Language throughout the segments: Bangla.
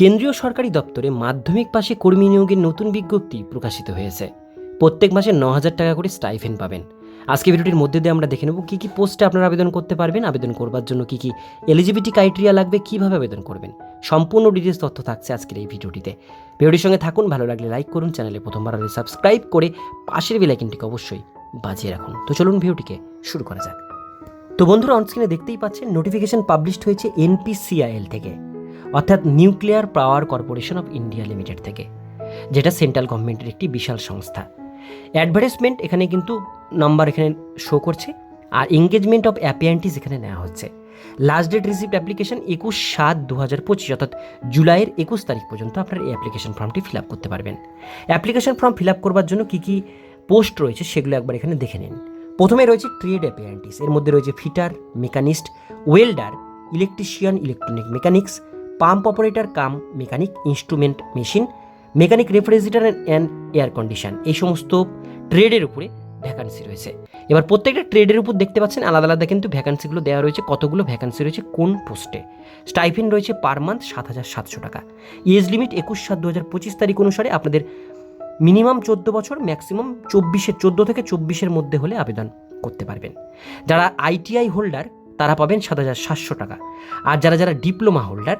কেন্দ্রীয় সরকারি দপ্তরে মাধ্যমিক পাশে কর্মী নিয়োগের নতুন বিজ্ঞপ্তি প্রকাশিত হয়েছে। প্রত্যেক মাসে ন হাজার টাকা করে স্টাইফেন পাবেন। আজকে ভিডিওটির মধ্যে দিয়ে আমরা দেখে নেব কী কী পোস্টে আপনারা আবেদন করতে পারবেন, আবেদন করবার জন্য কী কী এলিজিবিলিটি ক্রাইটেরিয়া লাগবে, কীভাবে আবেদন করবেন। সম্পূর্ণ ডিটেলস তথ্য থাকছে আজকের এই ভিডিওটিতে। ভিডিওটির সঙ্গে থাকুন, ভালো লাগলে লাইক করুন চ্যানেলে প্রথমবার হলে সাবস্ক্রাইব করে পাশের বেলাইকিনটিকে অবশ্যই বাজিয়ে রাখুন। তো চলুন ভিডিওটিকে শুরু করা যাক। তো বন্ধুরা অনস্ক্রিনে দেখতেই পাচ্ছেন নোটিফিকেশন পাবলিশড হয়েছে এনপিসিআইএল থেকে। অর্থাৎ nuclear power corporation of India limited থেকে, যেটা সেন্ট্রাল গভর্নমেন্টের একটি বিশাল সংস্থা। অ্যাডভার্টাইজমেন্ট এখানে কিন্তু নাম্বার এখানে শো করছে, আর এঙ্গেজমেন্ট অফ অ্যাপিয়ান্টিস এখানে নেওয়া হচ্ছে। লাস্ট ডেট রিসিপ্ট অ্যাপ্লিকেশন একুশ সাত দু হাজার পঁচিশ, অর্থাৎ জুলাইয়ের একুশ তারিখ পর্যন্ত আপনার এই অ্যাপ্লিকেশন ফর্মটি ফিল আপ করতে পারবেন। অ্যাপ্লিকেশন ফর্ম ফিল আপ করবার জন্য কী কী পোস্ট রয়েছে সেগুলো একবার এখানে দেখে নিন। প্রথমে রয়েছে ট্রেড অ্যাপিয়ান্টিস, এর মধ্যে রয়েছে fitter, machinist, welder, electrician, electronic mechanics pump operator cum mechanic instrument machine mechanic refrigerator and air condition এই সমস্ত ট্রেডের উপরে ভ্যাকান্সি রয়েছে। এবার প্রত্যেকটা ট্রেডের উপর দেখতে পাচ্ছেন, আলাদা আলাদা কিন্তু ভ্যাকান্সিগুলো দেওয়া রয়েছে, কতগুলো ভ্যাকান্সি রয়েছে, কোন পোস্টে স্টাইফেন রয়েছে পার মান্থ সাত হাজার সাতশো টাকা। এজ লিমিট একুশ সাত দু হাজার পঁচিশ তারিখ অনুসারে আপনাদের মিনিমাম চোদ্দ বছর ম্যাক্সিমাম চব্বিশের, চোদ্দ থেকে চব্বিশের মধ্যে হলে আবেদন করতে পারবেন। যারা আইটিআই হোল্ডার তারা পাবেন সাত হাজার সাতশো টাকা। আর যারা যারা ডিপ্লোমা হোল্ডার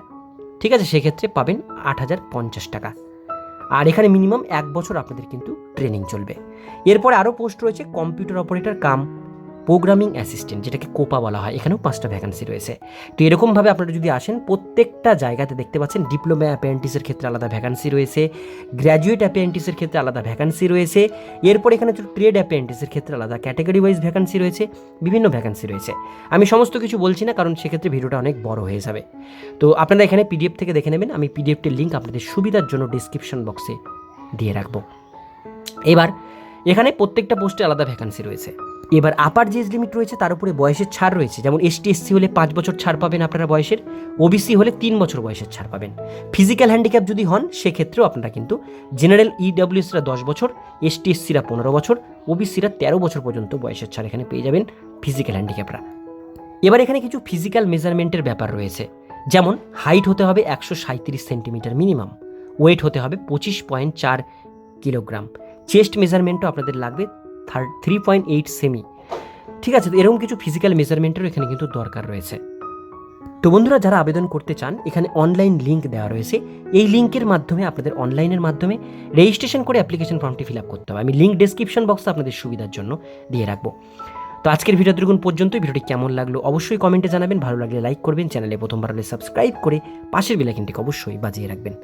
ঠিক আছে, সেক্ষেত্রে পাবেন আট হাজার পঞ্চাশ টাকা। আর এখানে মিনিমাম এক বছর আপনাদের কিন্তু ট্রেনিং চলবে। এরপরে আরও পোস্ট রয়েছে computer operator cum. Programming assistant যেটাকে কোপা বলা হয়, এখানেও পাঁচটা ভ্যাকান্সি রয়েছে। তো এরকমভাবে আপনারা যদি আসেন, প্রত্যেকটা জায়গাতে দেখতে পাচ্ছেন ডিপ্লোমা অ্যাপেন্টিসের ক্ষেত্রে আলাদা ভ্যাকান্সি রয়েছে গ্র্যাজুয়েট অ্যাপেন্টিসের ক্ষেত্রে আলাদা ভ্যাকান্সি রয়েছে, এরপর এখানে ট্রেড অ্যাপেন্টিসের ক্ষেত্রে আলাদা ক্যাটাগরি ওয়াইজ ভ্যাকান্সি রয়েছে, বিভিন্ন ভ্যাকান্সি রয়েছে। আমি সমস্ত কিছু বলছি না, কারণ সেক্ষেত্রে ভিডিওটা অনেক বড় হয়ে যাবে। তো আপনারা এখানে পিডিএফ থেকে দেখে নেবেন, আমি পিডিএফটির লিঙ্ক আপনাদের সুবিধার জন্য ডিসক্রিপশন বক্সে দিয়ে রাখব। এবার, এখানে প্রত্যেকটা পোস্টে আলাদা ভ্যাকান্সি রয়েছে। এবার আপার যে এজ লিমিট রয়েছে, তার উপরে বয়সের ছাড় রয়েছে। যেমন এসটি এসসি হলে পাঁচ বছর ছাড় পাবেন আপনারা বয়সের। ওবিসি হলে তিন বছর বয়সের ছাড় পাবেন। ফিজিক্যাল হ্যান্ডিক্যাপ যদি হন, সেক্ষেত্রেও আপনারা কিন্তু জেনারেল ইডাব্লিউএসরা দশ বছর এসটি এসসিরা পনেরো বছর ওবিসিরা তেরো বছর পর্যন্ত বয়সের ছাড় এখানে পেয়ে যাবেন ফিজিক্যাল হ্যান্ডিক্যাপরা এবার এখানে কিছু ফিজিক্যাল মেজারমেন্টের ব্যাপার রয়েছে। যেমন হাইট হতে হবে একশো সাঁত্রিশ সেন্টিমিটার মিনিমাম ওয়েট হতে হবে পঁচিশ পয়েন্ট চার কিলোগ্রাম। চেস্ট মেজারমেন্টও আপনাদের লাগবে থার্ড থ্রি পয়েন্ট এইট সেমি ঠিক আছে, তো এরকম কিছু ফিজিক্যাল মেজারমেন্টেরও এখানে কিন্তু দরকার রয়েছে। তো বন্ধুরা, যারা আবেদন করতে চান, এখানে অনলাইন লিঙ্ক দেওয়া রয়েছে। এই লিঙ্কের মাধ্যমে, আপনাদের অনলাইনের মাধ্যমে রেজিস্ট্রেশন করে অ্যাপ্লিকেশন ফর্মটি ফিল আপ করতে হবে। আমি লিঙ্ক ডেসক্রিপশন বক্সে আপনাদের সুবিধার জন্য দিয়ে রাখব। তো আজকের ভিডিও দেখুন পর্যন্ত ভিডিওটি কেমন লাগল অবশ্যই কমেন্টে জানাবেন। ভালো লাগলে লাইক করবেন। চ্যানেলে প্রথমবার হলে সাবস্ক্রাইব করে পাশের বেলাইকিনটিকে অবশ্যই বাজিয়ে রাখবেন।